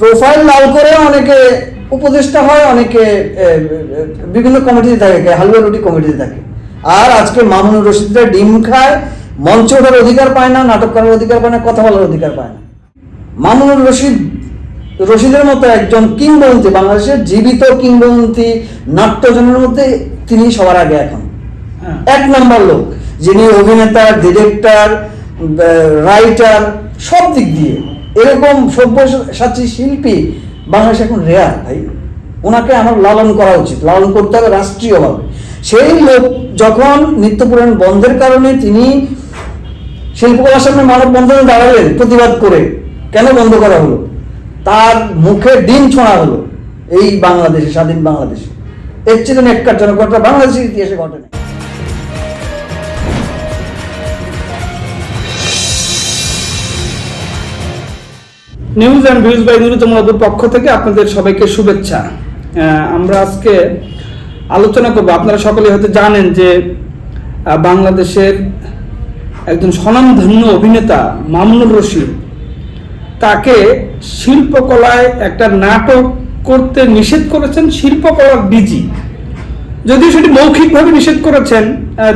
Profile লাল করে অনেকে উপদেষ্টা হয় অনেকে বিভিন্ন কমিটিতে থাকে হালুয়া রুটি কমিটিতে থাকে। আর আজকে মামুনুর রশিদরা ডিম খায় মঞ্চ ওঠার অধিকার পায় না নাটক করার অধিকার পায় না কথা বলার অধিকার পায় না। মামুনুর রশিদ রশিদের মতো একজন কিংবদন্তি বাংলাদেশের জীবিত কিংবদন্তি নাট্যজনের মধ্যে তিনি সবার আগে এখন। হ্যাঁ। এক নম্বর লোক যিনি অভিনেতা ডিরেক্টর রাইটার সব দিক দিয়ে। এরকম সব্যসাচী শিল্পী বাংলাদেশ এখন রেয়ার ভাই। ওনাকে আমার লালন করা উচিত। লালন করতে হবে রাষ্ট্রীয়ভাবে। সেই লোক যখন নিত্যপুরাণ বন্ধের কারণে তিনি শিল্পকলার সামনে মানব বন্ধনে দাঁড়ালেন প্রতিবাদ করে, কেন বন্ধ করা হলো? তার মুখে ডিম ছোঁড়া হলো এই বাংলাদেশে, স্বাধীন বাংলাদেশে। এর চেয়ে নেককারজনক ঘটনা বাংলাদেশের ইতিহাসে ঘটেনি নিউজ অ্যান্ড ভিউজ বাই নুরুতমলাদুর পক্ষ থেকে আপনাদের সবাইকে শুভেচ্ছা। আমরা আজকে আলোচনা করব, আপনারা সকলে হয়তো জানেন যে বাংলাদেশের একজন স্বনামধন্য অভিনেতা মামুনুর রশিদ, তাকে শিল্পকলায় একটা নাটক করতে নিষেধ করেছেন শিল্পকলার ডিজি যদিও সেটি মৌখিকভাবে নিষেধ করেছেন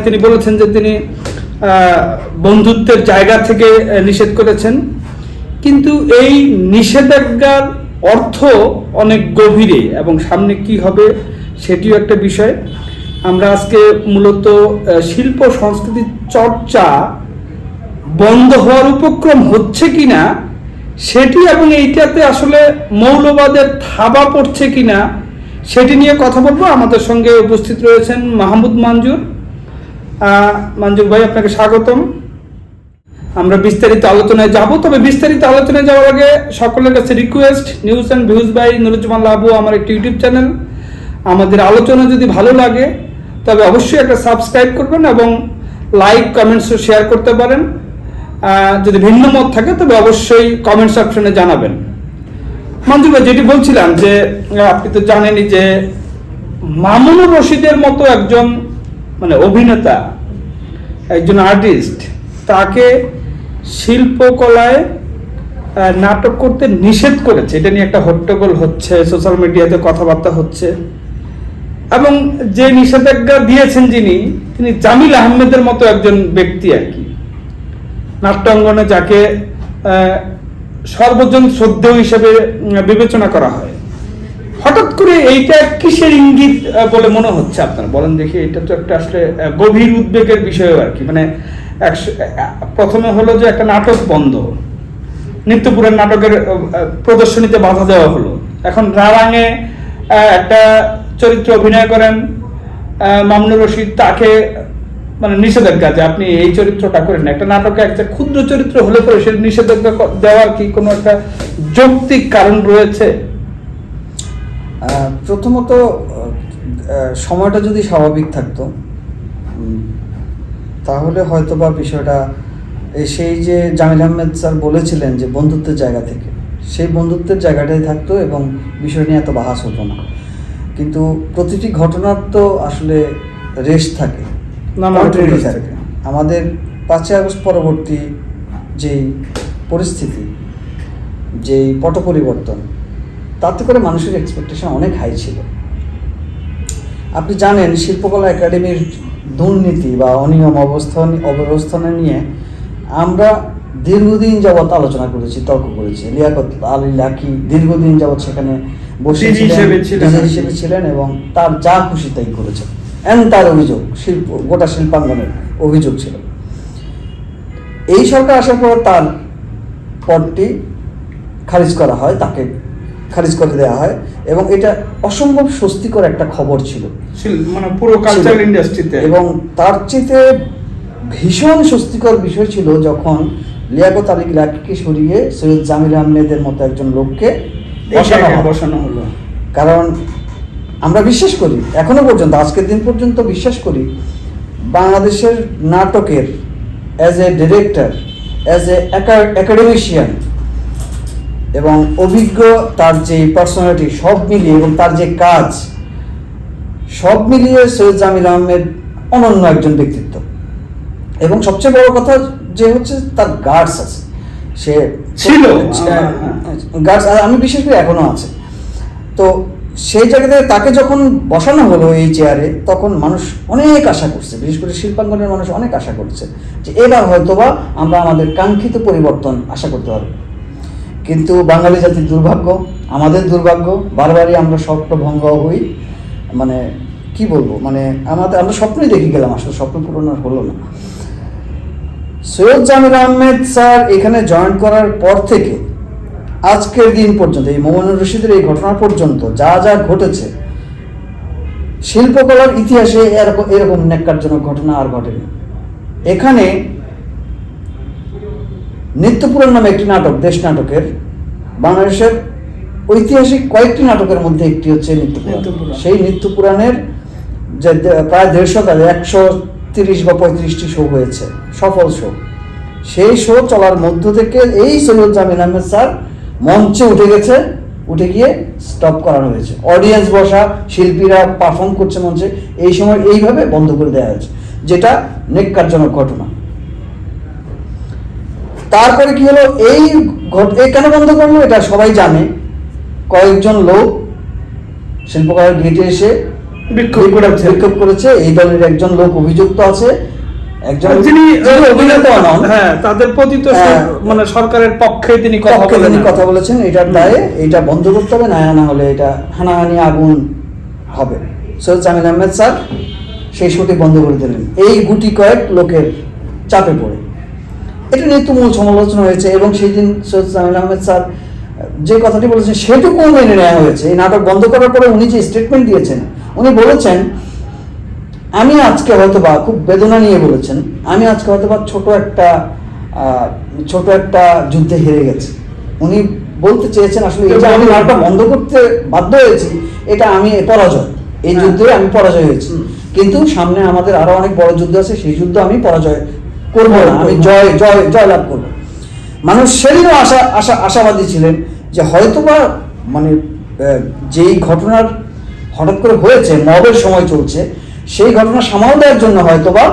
তিনি বলেছেন যে তিনি বন্ধুত্বের জায়গা থেকে নিষেধ করেছেন। কিন্তু এই নিষেধাজ্ঞার অর্থ অনেক গভীরে এবং সামনে কি হবে সেটিও একটা বিষয়। আমরা আজকে মূলত শিল্প সংস্কৃতির চর্চা বন্ধ হওয়ার উপক্রম হচ্ছে কিনা সেটি এবং এইটাতে আসলে মৌলবাদের থাবা পড়ছে কি না সেটি নিয়ে কথা বলব। আমাদের সঙ্গে উপস্থিত রয়েছেন মাহমুদ মঞ্জুর। মঞ্জুর ভাই, আপনাকে স্বাগতম। আমরা বিস্তারিত আলোচনায় যাব, তবে বিস্তারিত আলোচনায় যাওয়ার আগে সকলের কাছে request news and views by Nuruzzaman Labu, আমার একটি ইউটিউব চ্যানেল আমাদের আলোচনা যদি ভালো লাগে, তবে অবশ্যই একটা সাবস্ক্রাইব করবেন এবং লাইক কমেন্টস শেয়ার করতে পারেন। যদি ভিন্ন মত থাকে, তবে অবশ্যই কমেন্টস অপশনে জানাবেন। মঞ্জুর ভাই, যেটি বলছিলাম যে আপনি তো জানেনই যে মামুনুর রশিদের মতো একজন মানে অভিনেতা, একজন আর্টিস্ট তাকে শিল্পকলায় নাটক করতে নিষেধ করেছে। এটা নিয়ে একটা হট্টগোল হচ্ছে সোশ্যাল মিডিয়াতে কথাবার্তা হচ্ছে। এবং যে নিষেধাজ্ঞা দিয়েছেন যিনি, তিনি জামিল আহমেদের মতো একজন ব্যক্তি আর কি। নাট্যাঙ্গনে যাকে সর্বজন শ্রদ্ধেয় হিসেবে বিবেচনা করা হয়। হঠাৎ করে এইটা কিসের ইঙ্গিত বলে মনে হচ্ছে আপনার? বলেন দেখি, এটা তো একটা আসলে গভীর উদ্বেগের বিষয় আর কি। মানে একশ- প্রথমে হলো যে একটা নাটক বন্ধ। নিত্যপুরের নাটকের প্রদর্শনীতে বাধা দেওয়া হলো। এখন আহ, একটা চরিত্র অভিনয় করেন আহ, মামুনুর রশিদ তাকে মানে নিষেধাজ্ঞা যে আপনি এই চরিত্রটা করেন। একটা নাটকে একটা ক্ষুদ্র চরিত্র হলে পরে সে নিষেধাজ্ঞা দেওয়ার কি কোনো একটা যৌক্তিক কারণ রয়েছে? প্রথমত সময়টা যদি স্বাভাবিক থাকতো তাহলে হয়তো বা বিষয়টা সেই যে জামিল আহমেদ স্যার বলেছিলেন যে বন্ধুত্বের জায়গা থেকে সেই বন্ধুত্বের জায়গাটাই থাকতো এবং বিষয় নিয়ে এত বাহাস হতো না। কিন্তু প্রতিটি ঘটনার তো আসলে রেশ থাকে থাকে। আমাদের পাঁচই আগস্ট পরবর্তী যেই পরিস্থিতি যেই পট পরিবর্তন তাতে করে মানুষের এক্সপেকটেশন অনেক হাই ছিল। আপনি জানেন শিল্পকলা একাডেমির দুর্নীতি বা অনিয়ম অবস্থান অব্যবস্থানে নিয়ে আমরা দীর্ঘদিন যাবৎ আলোচনা করেছি তর্ক করেছি। লিয়াকত আলী লাকি দীর্ঘদিন যাবৎ সেখানে বসে হিসেবে ছিলেন। এবং তার যা খুশি তাই করেছেন। এন্ড তার অভিযোগ শিল্প গোটা শিল্পাঙ্গনের অভিযোগ ছিল। এই সরকার আসার পর তার পদটি খারিজ করা হয় তাকে খারিজ করে দেওয়া হয় এবং এটা অসম্ভব স্বস্তিকর একটা খবর ছিল। মানে পুরো কালচার ছিল। ইন্ডাস্ট্রিতে এবং তার চেয়ে ভীষণ স্বস্তিকর বিষয় ছিল যখন লিয়াকত আলী লাকিকে সরিয়ে সৈয়দ জামিল আহমেদের মতো একজন লোককে বসানো বসানো হলো। কারণ আমরা বিশ্বাস করি এখনও পর্যন্ত আজকের দিন পর্যন্ত বিশ্বাস করি বাংলাদেশের নাটকের as a director as a academician এবং অভিজ্ঞ তার যে পার্সোনালিটি সব মিলিয়ে এবং তার যে কাজ সব মিলিয়ে সৈয়দ জামিল আহমেদ অনন্য একজন ব্যক্তিত্ব। এবং সবচেয়ে বড় কথা যে হচ্ছে তার গার্ডস আছে। সে ছিল। গার্ডস আমি বিশেষ করে এখনও আছে। তো সেই জায়গাতে তাকে যখন বসানো হলো এই চেয়ারে তখন মানুষ অনেক আশা করছে। বিশেষ করে শিল্পাঙ্গনের মানুষ অনেক আশা করছে যে এবার হয়তোবা আমরা আমাদের কাঙ্ক্ষিত পরিবর্তন আশা করতে পারব। কিন্তু বাঙালি জাতির দুর্ভাগ্য, আমাদের দুর্ভাগ্য, বারবারই আমরা স্বপ্ন ভঙ্গ হই। মানে কি বলব? মানে আমাদের, আমরা স্বপ্নই দেখে গেলাম, আসলে স্বপ্ন পূরণ আর হলো না। সৈয়দ জামির আহমেদ স্যার এখানে জয়েন করার পর থেকে আজকের দিন পর্যন্ত, এই মোহানুর রশিদের এই ঘটনা পর্যন্ত যা যা ঘটেছে, শিল্পকলার ইতিহাসে এরকম এরকম ন্যাক্কারজনক ঘটনা আর ঘটেনি। এখানে নিত্যপুরাণ নামে একটি নাটক দেশ নাটকের বাংলাদেশের ঐতিহাসিক কয়েকটি নাটকের মধ্যে একটি হচ্ছে নিত্যপুরাণ। সেই নিত্যপুরাণের যে প্রায় দেড়শো তাদের একশো তিরিশ বা পঁয়ত্রিশটি শো হয়েছে সফল শো। সেই শো চলার মধ্য থেকে এই সৈয়দ জামিল আহমেদ স্যার মঞ্চে উঠে গেছে উঠে গিয়ে স্টপ করানো হয়েছে। অডিয়েন্স বসা শিল্পীরা পারফর্ম করছে মঞ্চে এই সময় এইভাবে বন্ধ করে দেওয়া হয়েছে যেটা নেককারজনক ঘটনা। তারপরে কি হলো? এই কেন বন্ধ করল? এটা সবাই জানে। কয়েকজন লোক শিল্পকলার গেটে এসে বিক্ষোভ করেছে। বিক্ষোভ করেছে। এই দলের একজন লোক অভিযুক্ত আছে। একজন যিনি যিনি অভিনেতা নন হ্যাঁ তাদের প্রতি তো হ্যাঁ। মানে সরকারের পক্ষে তিনি কথা বলেন কথা বলেছেন। এটার দায়ে এটা বন্ধ করতে হবে না না হলে এটা হানাহানি আগুন হবে। সৈয়দ জামিল আহমেদ স্যার সেই শোটি বন্ধ করে দিলেন। এই গুটি কয়েক লোকের চাপে পড়ে। এটা নিয়ে তুমুল সমালোচনা হয়েছে এবং সেই দিন সৈয়দ জামিল আহমেদ স্যার যে কথাটি বলেছেন সেটুকু মেনে নেওয়া হয়েছে। এই নাটক বন্ধ করার পরে উনি যে স্টেটমেন্ট দিয়েছেন উনি বলেছেন আমি আজকে হয়তো বা খুব বেদনা নিয়ে বলেছেন আমি আজকে হয়তো বা ছোট একটা ছোট একটা যুদ্ধে হেরে গেছি। উনি বলতে চেয়েছেন আসলে এই যে আমি নাটক বন্ধ করতে বাধ্য হয়েছি এটা আমি পরাজয়। এই হ্যাঁ। যুদ্ধে আমি পরাজয় হয়েছি। কিন্তু সামনে আমাদের আরও অনেক বড় যুদ্ধ আছে সেই যুদ্ধ আমি পরাজয় করব না আমি জয় জয় জয় লাভ করব। মানুষ সেদিনও আশা আশা আশাবাদী ছিলেন যে হয়তোবা মানে যেই ঘটনার হঠাৎ করে হয়েছে মবের সময় চলছে সেই ঘটনা সামাল দেওয়ার জন্য হয়তোবা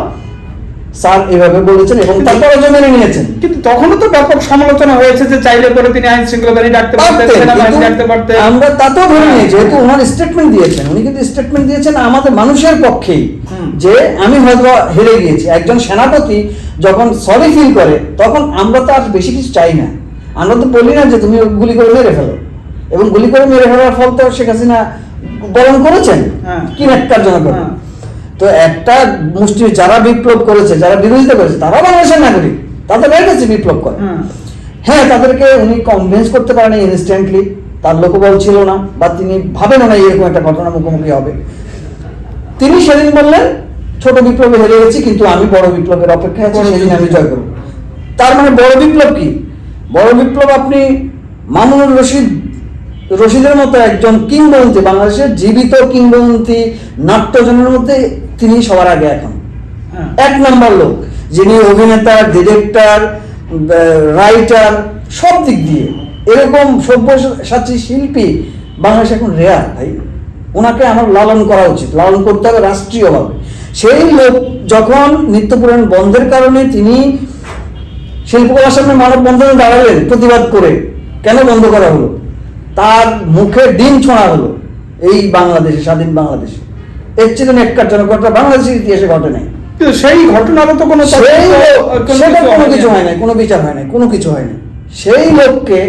স্যার এভাবে বলেছেন এবং তারপরে মেনে নিয়েছেন। কিন্তু তখনও তো ব্যাপক সমালোচনা হয়েছে যে চাইলে করে তিনি আইন শৃঙ্খলা বাহিনী ডাকতে পারতেন ডাকতে আমরা তাতেও ধরে নিই হ্যাঁ। যেহেতু ওনার স্টেটমেন্ট দিয়েছেন উনি কিন্তু স্টেটমেন্ট দিয়েছেন আমাদের মানুষের পক্ষেই যে আমি হয়তো হেরে গিয়েছি একজন সেনাপতি যখন সরি ফিল করে তখন আমরা তো আর বেশি কিছু চাই না। আমরা তো বলি না যে তুমি গুলি করে মেরে ফেলো। এবং গুলি করে মেরে ফেলার ফল তো শেখ হাসিনা বরণ করেছেন। হ্যাঁ। কি ন্যাক্কারজনক। হ্যাঁ। তো একটা মুষ্টি যারা বিপ্লব করেছে যারা বিরোধিতা করেছে তারা বাংলাদেশের নাগরিক। তাদের কাছে বিপ্লব করে। হ্যাঁ। তাদেরকে উনি কনভিন্স করতে পারেন ইনস্ট্যান্টলি তার লোকবল ছিল না বা তিনি ভাবেন না এরকম একটা ঘটনা মুখোমুখি হবে। তিনি সেদিন বললেন ছোট বিপ্লবে হেরে গেছি কিন্তু আমি বড় বিপ্লবের অপেক্ষায় আছি সেদিন আমি। জয় করব। তার মানে বড় বিপ্লব কি? বড় বিপ্লব আপনি মামুনুর রশিদ রশিদের মতো একজন কিংবদন্তি বাংলাদেশের জীবিত কিংবদন্তি নাট্যজনের মধ্যে তিনি সবার আগে এখন। হ্যাঁ। এক নম্বর লোক যিনি অভিনেতা ডিরেক্টর রাইটার সব দিক দিয়ে। এরকম সব্যসাচী শিল্পী বাংলাদেশ এখন রেয়ার ভাই। ওনাকে আমার লালন করা উচিত। লালন করতে হবে রাষ্ট্রীয়ভাবে। সেই লোক যখন নিত্যপুরাণ বন্ধের কারণে তিনি শিল্পকলার সামনে মানব বন্ধনে দাঁড়ালেন প্রতিবাদ করে কেন বন্ধ করা হলো? তার মুখে ডিম ছোঁড়া হলো এই বাংলাদেশে স্বাধীন বাংলাদেশে। এর চেয়ে নেককারজনক ঘটনা বাংলাদেশের ইতিহাসে ঘটে নাই। সেই ঘটনারও তো কোনো সেটা কোনো কিছু হয় নাই কোনো বিচার হয় নাই কোনো কিছু হয় নাই। সেই লোককে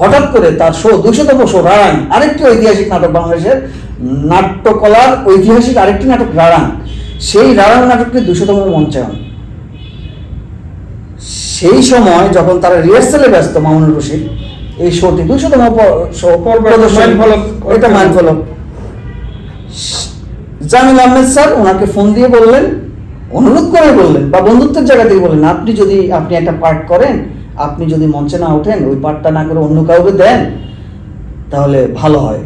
হঠাৎ করে তার শো দুশোতম শো রাড়াং আরেকটি ঐতিহাসিক নাটক বাংলাদেশের নাট্যকলার ঐতিহাসিক আরেকটি নাটক রাড়াং সেই রাড়াং নাটকটি দুশোতম মঞ্চায়ন। সেই সময় যখন তারা রিহার্সালে ব্যস্ত মামুনুর রশিদ এই শোটি দুশোতম প্রদর্শন। এটা মাইলফলক। জামিল আহমেদ স্যার ওনাকে ফোন দিয়ে বললেন অনুরোধ করে বললেন বা বন্ধুত্বের জায়গা থেকে বললেন আপনি যদি আপনি একটা পার্ট করেন আপনি যদি মঞ্চে না ওঠেন ওই পার্টটা না করে অন্য কাউকে দেন তাহলে ভালো হয়।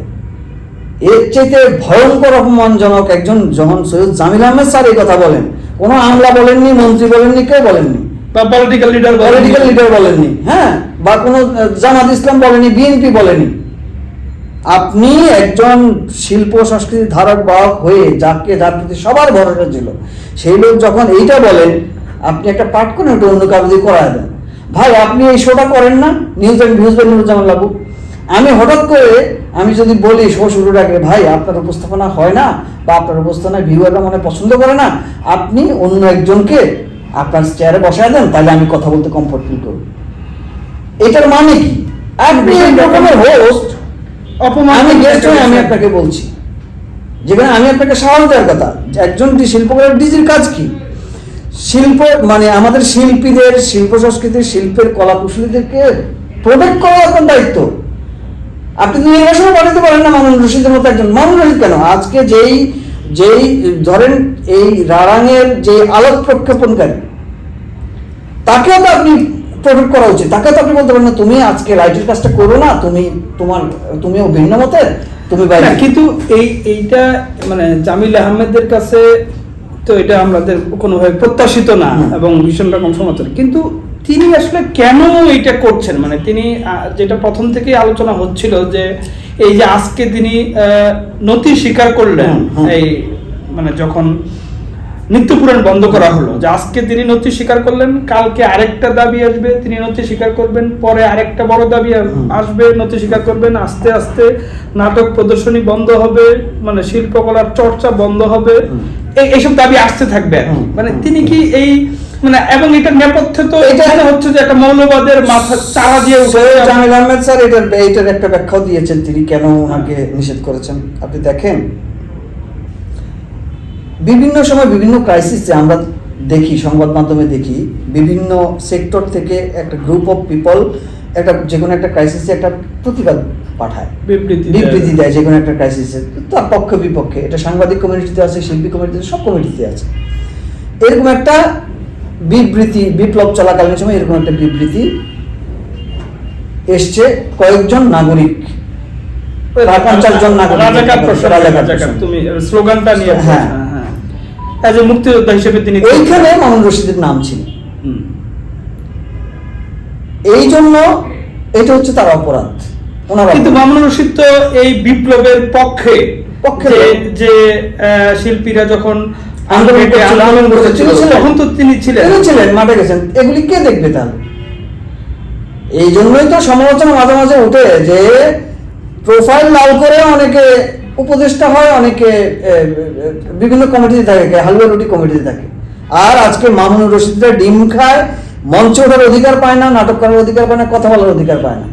এর চাইতে ভয়ঙ্কর অপমানজনক একজন যখন সৈয়দ জামিল আহমেদ স্যার এই কথা বলেন কোনো আমলা বলেননি মন্ত্রী বলেননি কেউ বলেননি। বা পলিটিক্যাল লিডার পলিটিক্যাল লিডার বলেননি হ্যাঁ? বা কোনো জামাত ইসলাম বলেনি বিএনপি বলেনি। আপনি একজন শিল্প সংস্কৃতি ধারক বাহক হয়ে যাকে যার প্রতি সবার ভরসা ছিল সেই লোক যখন এইটা বলেন আপনি একটা পাঠ করেন ওটা অন্য কারও দিয়ে করায় দেন। ভাই আপনি এই শোটা করেন না news and views by Nuruzzaman Labu আমি হঠাৎ করে আমি যদি বলি শো শুরুর আগে ভাই আপনার উপস্থাপনা হয় না বা আপনার উপস্থাপনায় ভিউয়াররা মনে পছন্দ করে না আপনি অন্য একজনকে আপনার চেয়ারে বসায় দেন তাহলে আমি কথা বলতে কমফোর্ট ফিল করব। এটার মানে কি? আপনি এই প্রোগ্রামের হোস্ট অপমান আমি গেস্ট হয়ে আমি আপনাকে বলছি। যেখানে আমি আপনাকে সাহস দেওয়ার কথা যে একজন শিল্পকলার ডিজির কাজ কি? শিল্প মানে আমাদের শিল্পীদের শিল্প সংস্কৃতির শিল্পের কলা কুশলীদেরকে প্রোটেক্ট করা আপনার দায়িত্ব। আপনি তো নির্বাচনে পাঠাতে পারেন না মামুন রশিদের মতো একজন। মামুন রশিদ কেন? আজকে যেই যেই ধরেন এই রারাঙের যে আলোক প্রক্ষেপণকারী তাকেও তো আপনি প্রোটেক্ট করা উচিত। তাকে তো আপনি বলতে পারেন না তুমি আজকে লাইটের কাজটা করো না তুমি তোমার তুমিও ভিন্ন মতের তুমি বাইরে কিন্তু এই এইটা মানে জামিল আহমেদের কাছে তো এটা আমাদের কোনোভাবে প্রত্যাশিত না এবং ভীষণ রকম সমর্থন। কিন্তু তিনি আসলে কেন এটা করছেন? মানে তিনি যেটা প্রথম থেকেই আলোচনা হচ্ছিল যে এই যে আজকে তিনি নথি স্বীকার করলেন। এই মানে যখন নিত্যপুরাণ বন্ধ করা হলো যে আজকে তিনি নথি স্বীকার করলেন কালকে আরেকটা দাবি আসবে তিনি নথি স্বীকার করবেন পরে আরেকটা বড় দাবি আসবে নথি স্বীকার করবেন আস্তে আস্তে নাটক প্রদর্শনী বন্ধ হবে মানে শিল্পকলার চর্চা বন্ধ হবে এই- এইসব দাবি আসতে থাকবে। মানে তিনি কি এই মানে এবং এটার নেপথ্যে তো এটা- হচ্ছে যে একটা মৌলবাদের মাথা চারা দিয়ে উঠে জামিল আহমেদ স্যার এটার এইটার একটা ব্যাখ্যাও দিয়েছেন তিনি কেন ওনাকে নিষেধ করেছেন। আপনি দেখেন বিভিন্ন সময় বিভিন্ন ক্রাইসিসে আমরা দেখি সংবাদ মাধ্যমে দেখি বিভিন্ন সেক্টর থেকে একটা গ্রুপ অফ পিপল একটা যে কোনো একটা ক্রাইসিসে একটা প্রতিবাদ পাঠায়। বিবৃতি দেয়। বিবৃতি দেয় যে কোনো একটা ক্রাইসিসে তার পক্ষে বিপক্ষে এটা সাংবাদিক কমিউনিটিতে আছে শিল্পী কমিউনিটিতে সব কমিউনিটিতে আছে। এরকম একটা বিবৃতি বিপ্লব চলাকালীন সময় এরকম একটা বিবৃতি এসছে কয়েকজন নাগরিক পঞ্চাশ জন নাগরিক রাজাকার প্রসঙ্গ, রাজাকার রাজাকার, প্রসঙ্গ। তুমি স্লোগানটা নিয়ে হ্যাঁ। হ্যাঁ। অ্যাজ এ মুক্তিযোদ্ধা হিসেবে তিনি ওইখানে মামুন রশিদের নাম ছিল। এই জন্য এটা হচ্ছে তার অপরাধ। কিন্তু রশিদ তো এই বিপ্লবের পক্ষে পক্ষে যে যে আহ, শিল্পীরা যখন আন্দোলন আন্দোলনে করছিল, আন্দোলন করেছিল তখন তো তিনি ছিলেন। তিনি ছিলেন মাঠে গেছেন। এগুলি কে দেখবে তাহলে? এই জন্যই তো সমালোচনা মাঝে মাঝে উঠে যে প্রোফাইল লাল করে অনেকে উপদেষ্টা হয় অনেকে বিভিন্ন কমিটিতে থাকে হালুয়া রুটি কমিটিতে থাকে। আর আজকে মামুনুর রশিদরা ডিম খায় মঞ্চ ওঠার অধিকার পায় না নাটক করার অধিকার পায় না কথা বলার অধিকার পায় না।